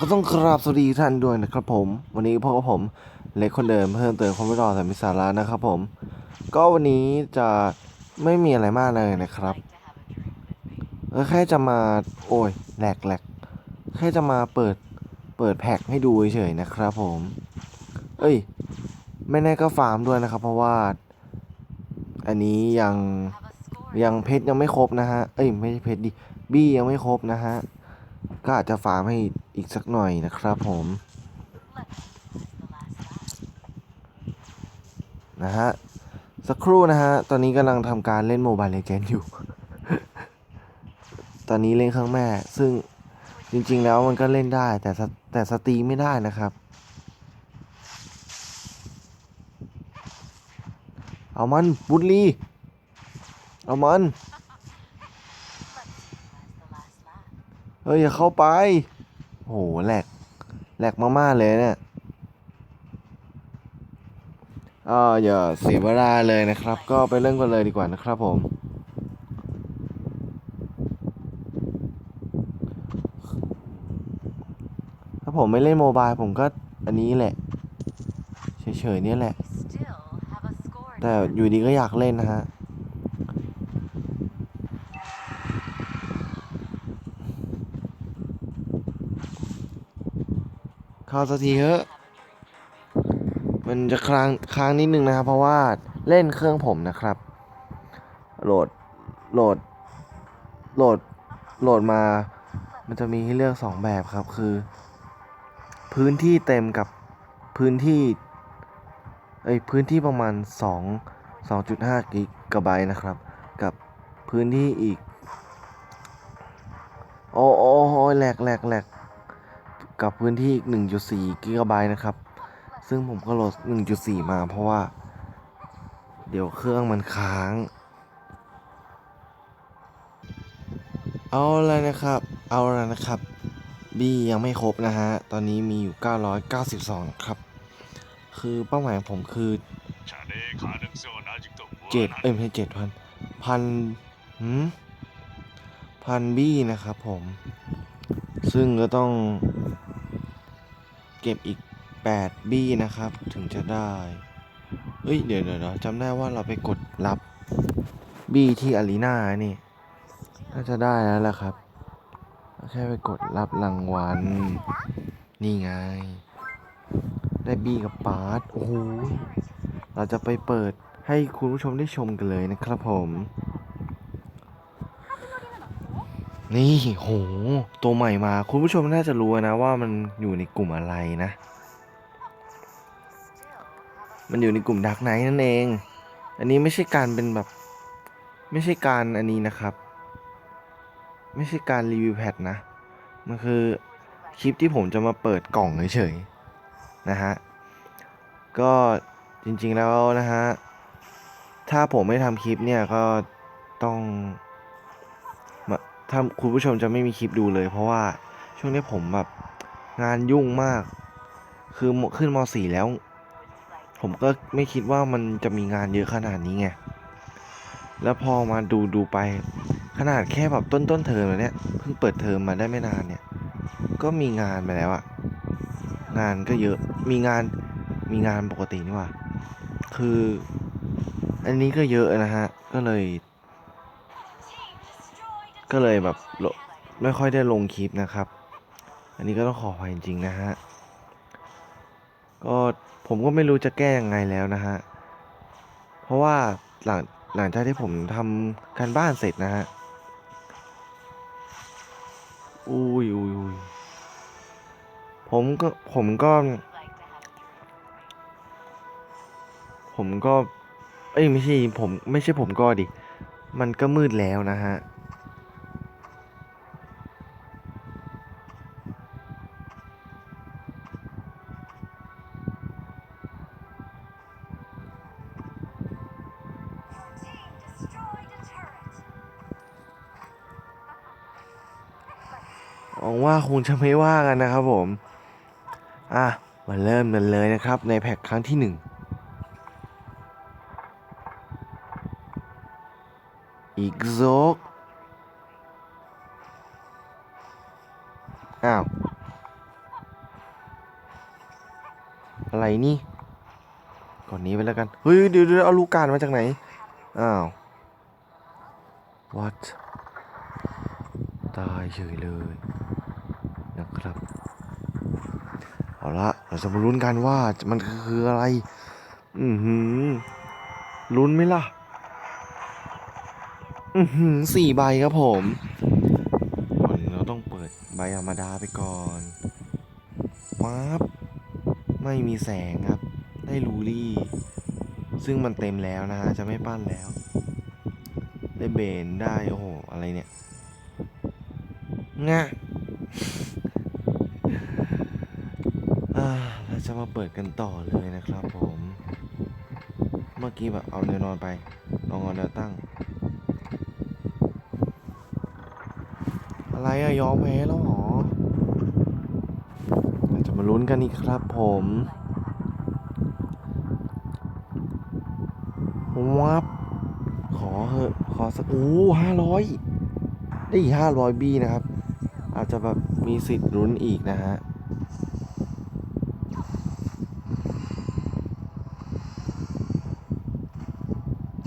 ก็ต้องกราบสวัสดีท่านด้วยนะครับผม วันนี้พวกบผมเล็กคนเดิมเพิ่มเติมความไม่รอแต่มีสาระนะครับผม ก็วันนี้จะไม่มีอะไรมากเลยนะครับแค่จะมาโอ้ยแหลกแหลกแค่จะมาเปิดเปิดแพ็คให้ดูเฉยๆนะครับผม เอ้ย ไม่แน่ก็ฟาร์มด้วยนะครับ เพราะว่า อันนี้ยังยังเพชรยังไม่ครบนะฮะ เอ้ยไม่ใช่เพชรดิบี้ยังไม่ครบนะฮะ ก็อาจจะฟาร์มให้อีกสักหน่อยนะครับผมนะฮะสักครู่นะฮะ ตอนนี้กำลังทำการเล่นโมบายเลเจนด์อยู่ ตอนนี้เล่นเครื่องแม่ ซึ่งจริงๆแล้วมันก็เล่นได้ แต่แต่สตรีมไม่ได้นะครับ เอามันบุลลีเอามัน เฮ้ยอย่าเข้าไป โหแหลกแหลกมากๆเลยเนี่ยอ่าอย่าเสียเวลาเลยนะครับ ก็ไปเริ่มกันเลยดีกว่านะครับผม ถ้าผมไม่เล่นโมบายผมก็อันนี้แหละ เฉยๆเนี่ยแหละ แต่อยู่ดีก็อยากเล่นนะฮะ เข้าสักทีเถอะมันจะค้างค้างนิดนึงนะครับ เพราะว่าเล่นเครื่องผมนะครับ โหลดโหลดโหลดโหลดมา มันจะมีให้เลือกสองแบบครับคือ พื้นที่เต็มกับพื้นที่เอ้ยพื้นที่ประมาณ 2 2.5 กิกะไบต์นะครับ กับพื้นที่อีก โอ้โอ้โอ้แหลกแหลกแหลก กับพื้นที่อีก1.4กิกะไบต์นะครับ ซึ่งผมก็โหลด 1.4 มาเพราะว่า เดี๋ยวเครื่องมันค้าง เอาอะไรนะครับ เอาอะไรนะครับ บี้ยังไม่ครบนะฮะ ตอนนี้มีอยู่ 992 ครับ คือเป้าหมายผมคือเจ็ดเอ้ยไม่ใช่เจ็ดพันพันหืมพันบี้นะครับผม ซึ่งก็ต้อง เก็บอีกแปดบี้นะครับ ถึงจะได้เอ้ย เดี๋ยวเดี๋ยวจำได้ว่าเราไปกดรับบี้ที่อารีนานี่น่าจะได้แล้วแหละครับ แค่ไปกดรับรางวัล นี่ไง ได้บี้กับปาร์ตโอ้โหเราจะไปเปิดให้คุณผู้ชมได้ชมกันเลยนะครับผม นี่โห ตัวใหม่มา คุณผู้ชมน่าจะรู้นะว่ามันอยู่ในกลุ่มอะไรนะ มันอยู่ในกลุ่มดักไนนั่นเอง อันนี้ไม่ใช่การเป็นแบบ ไม่ใช่การอันนี้นะครับ ไม่ใช่การรีวิวแพทนะ มันคือคลิปที่ผมจะมาเปิดกล่องเฉยๆนะฮะ ก็จริงๆแล้วนะฮะ ถ้าผมไม่ทำคลิปเนี่ยก็ต้อง ถ้าคุณผู้ชมจะไม่มีคลิปดูเลย เพราะว่าช่วงนี้ผมแบบงานยุ่งมาก คือขึ้นม .4 แล้ว ผมก็ไม่คิดว่ามันจะมีงานเยอะขนาดนี้ไง แล้วพอมาดูดูไป ขนาดแค่แบบต้นต้นเทอมเนี่ยเพิ่งเปิดเทอมมาได้ไม่นานเนี่ย ก็มีงานไปแล้วอะงานก็เยอะ มีงาน มีงานปกตินี่ว่า คือ อันนี้ก็เยอะนะฮะ ก็เลย ก็เลยแบบไม่ค่อยได้ลงคลิปนะครับ อันนี้ก็ต้องขออภัยจริงๆนะฮะ ก็ผมก็ไม่รู้จะแก้ยังไงแล้วนะฮะ เพราะว่าหลังหลังจากที่ผมทำการบ้านเสร็จนะฮะ อุ้ยอุ้ยอุ้ยผมก็ผมก็ ผมก็ เอ้ยไม่ใช่ผมไม่ใช่ผมก็ดิ มันก็มืดแล้วนะฮะ งว่าคงจะไม่ว่ากันนะครับผม อะ มาเริ่มกันเลยนะครับ ในแพ็คครั้งที่หนึ่ง อีกโซกอ้าว อะไรนี่ ก่อนนี้ไปแล้วกัน เฮ้ยเดี๋ยวเดี๋ยวเอาลูกการมาจากไหน อ้าว what ตายเฉยเลย นะครับ เอาละเราจะมาลุ้นกันว่ามันคืออะไร อือหือลุ้นไหมล่ะ อือหือสี่ใบครับผมก่อนเราต้องเปิดใบธรรมดาไปก่อนว้าบไม่มีแสงครับ ได้ลูรี่ ซึ่งมันเต็มแล้วนะฮะ จะไม่ปั้นแล้ว ได้เบนได้ โอ้โห อะไรเนี่ยงะ จะมาเปิดกันต่อเลยนะครับผม เมื่อกี้แบบเอาเรือนอนไปลองเอาแนวตั้ง อะไรอะยอมแพ้แล้วเหรอจะมาลุ้นกันอีกครับผมวับขอเหอะขอสักโอ้ห้าร้อยได้อีกห้าร้อยบีนะครับ อาจจะแบบมีสิทธิ์ลุ้นอีกนะฮะ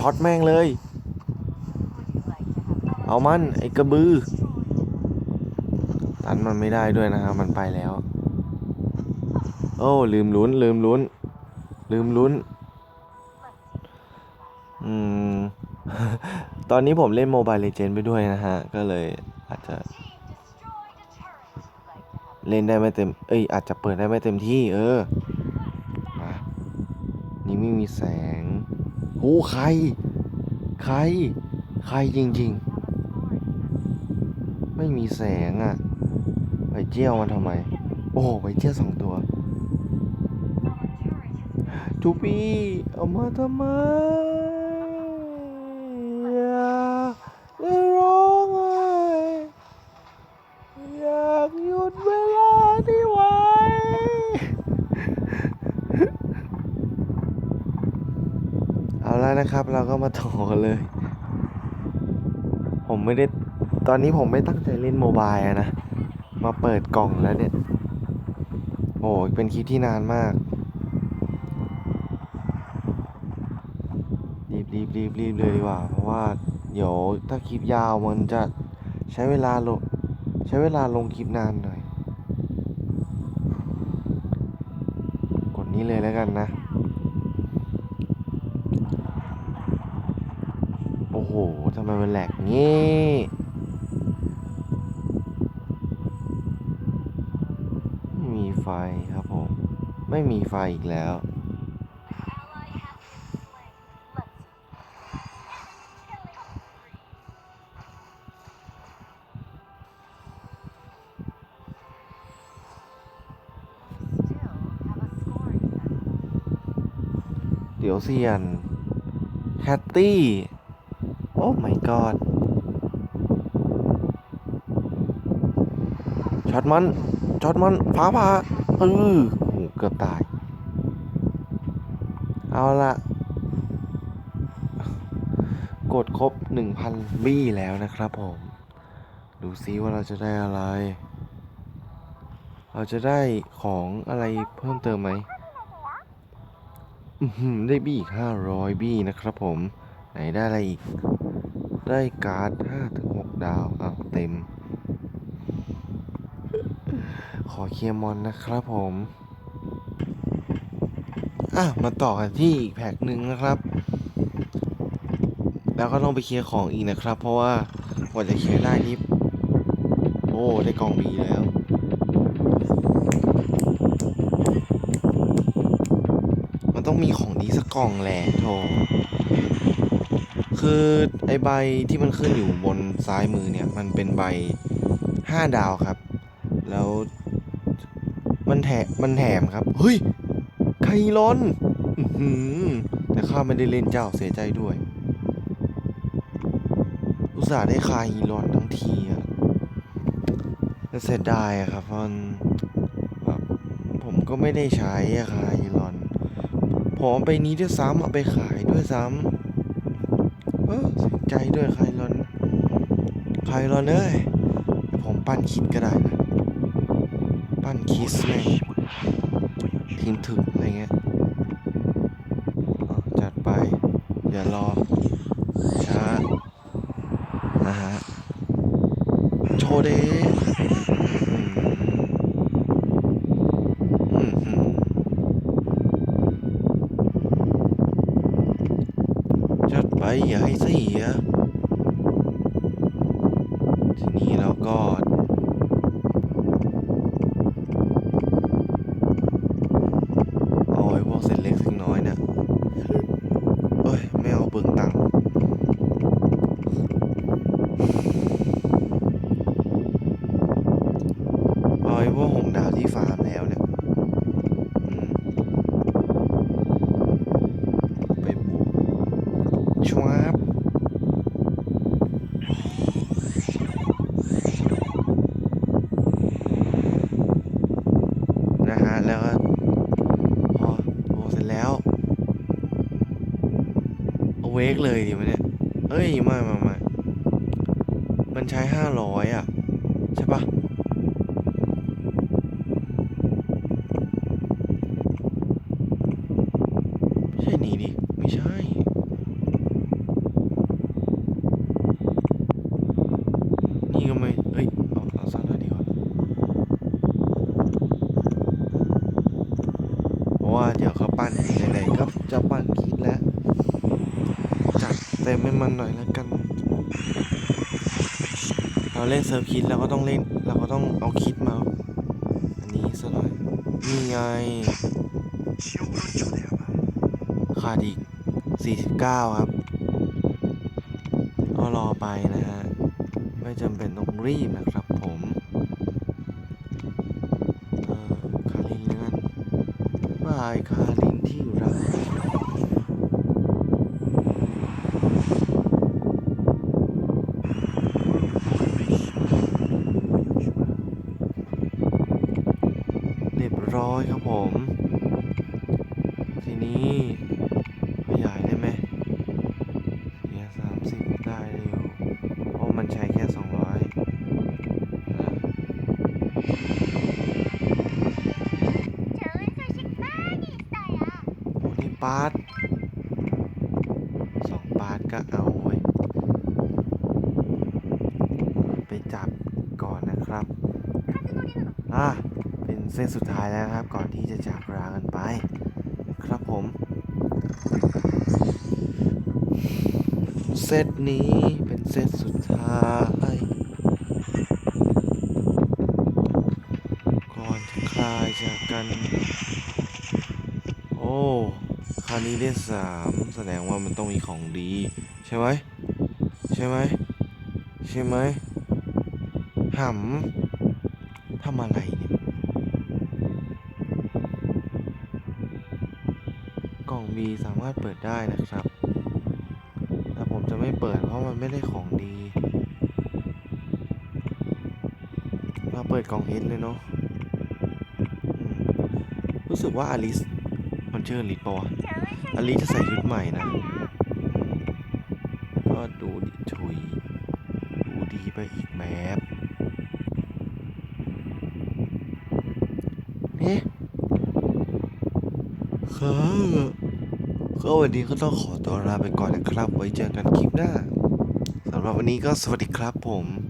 ช็อตแม่งเลย เอามันไอ้กระบือ ตันมันไม่ได้ด้วยนะครับมันไปแล้ว โอ้ลืมลุ้นลืมลุ้น ลืมลุ้น อืม ตอนนี้ผมเล่นโมบายเลเจนไปด้วยนะฮะ ก็เลยอาจจะ เล่นได้ไม่เต็ม เอ้ยอาจจะเปิดได้ไม่เต็มที่ เออนี่ไม่มีแสง โอ้ใคร ใคร ใครจริง ๆ ไม่มีแสงอะ่ะ ไปเจี้ยวมันทำไม โอ้ไปเจี้ยวสองตัวทูปี้เอามาทำไม นะครับ เราก็มาต่อกันเลย ผมไม่ได้ตอนนี้ผมไม่ตั้งใจเล่นโมบายนะ มาเปิดกล่องแล้วเนี่ย โอ้เป็นคลิปที่นานมาก รีบรีบรีบรีบเลยดีกว่า เพราะว่า เดี๋ยวถ้าคลิปยาวมันจะใช้เวลาลงใช้เวลาลงคลิปนานหน่อย กดนี้เลยแล้วกันนะ ทำไมมันแหลกงี้ไม่มีไฟครับผม ไม่มีไฟอีกแล้ว เดี๋ยวเซียนแคตตี้ อ้ my god ช็อตมันช็อตมันฟ้าผ่าเออโหเกือบตาย เอาละกดครบ 1,000 บี้แล้วนะครับผม ดูซิว่าเราจะได้อะไร เราจะได้ของอะไรเพิ่มเติมไหมอือหือได้บี้อีกห้าร้อยบี้นะครับผม ไหนได้อะไรอีก ได้การ์ดห้าถึงหกดาวอ้าวเต็ม ขอเคลียร์มอนนะครับผม อะ มาต่อกันที่อีกแพ็คหนึ่งนะครับ แล้วก็ต้องไปเคลียร์ของอีกนะครับ เพราะว่ากว่าจะเคลียร์ได้นี่โอ้ได้กองบีแล้วมันต้องมีของดีสักกล่องแหละโถ คือไอใบที่มันขึ้นอยู่บนซ้ายมือเนี่ย มันเป็นใบห้าดาวครับ แล้วมันแถมมันแถมครับ เฮ้ยไคลอนอื้อหือแต่ข้าไม่ได้เล่นเจ้าเสียใจด้วย อุตส่าห์ได้คาฮีรอนทั้งทีอะแต่เสียดายอะครับเพราะมันแบบผมก็ไม่ได้ใช้อะคาฮีรอน ผมเอาไปนี้ด้วยซ้ำเอาไปขายด้วยซ้ำ เสียใจด้วยใครรอนใคลอนเอ้ยเดี๋ยวผมปั้นคิดก็ได้นะปั้นคิสแม่งทีมถึกอะไรเงี้ยจัดไป อย่ารอ นี้ กเลยดีมันเนี่ยเอ้ยไม่ไม่ไม่มันใช้ห้าร้อยอะ ใช่ปะไม่ใช่นี่ดิ ไม่ใช่ นี่ก็ไม่ เอ้ย เอาเอาสั้นเลยดีกว่า เพราะว่าเดี๋ยวเขาปั้นไหนๆก็จะปั้นคิดแล้ว จัดเต็ มันหน่อยแล้วกัน เราเล่นเซิร์ฟคิดเราก็ต้องเล่นเราก็ต้องเอาคิดมา อันนี้ซะหน่อย นี่ไง ขาดอีก 49 ครับ ก็รอไปนะฮะ ไม่จำเป็นต้องรีบนะครับผมคารินเลื่อนบายคาริ ร้อยครับผม ทีนี้ขยายได้ไหมเสียสามสิบได้อยู่เพราะมันใช้แค่สองร้อยโอ้นี่ปาร์ตสองปาร์ตก็เอาไว้ไปจับก่อนนะครับ อ่า เส้นสุดท้ายแล้วครับ ก่อนที่จะจากลากันไป ครับผม เซตนี้เป็นเซตสุดท้ายก่อนจะคลายจากกัน โอ้คราวนี้ได้สามแสดงว่ามันต้องมีของดี ใช่ไหมใช่ไหมใช่ไหมหำทำอะไรเนี่ย กล่อง B สามารถเปิดได้นะครับ แต่ผมจะไม่เปิดเพราะมันไม่ได้ของดี เราเปิดกล่อง H เลยเนาะรู้สึกว่าอลิสมันเชื่ออลิสปะวะอลิสจะใส่ชุดใหม่นะ ก็ดูดิถุย ดูดีไปอีกแมปนี่ค้างอะ ก็วันนี้ก็ต้องขอตัวลาไปก่อนนะครับ ไว้เจอกันคลิปหน้าสำหรับวันนี้ก็สวัสดีครับผม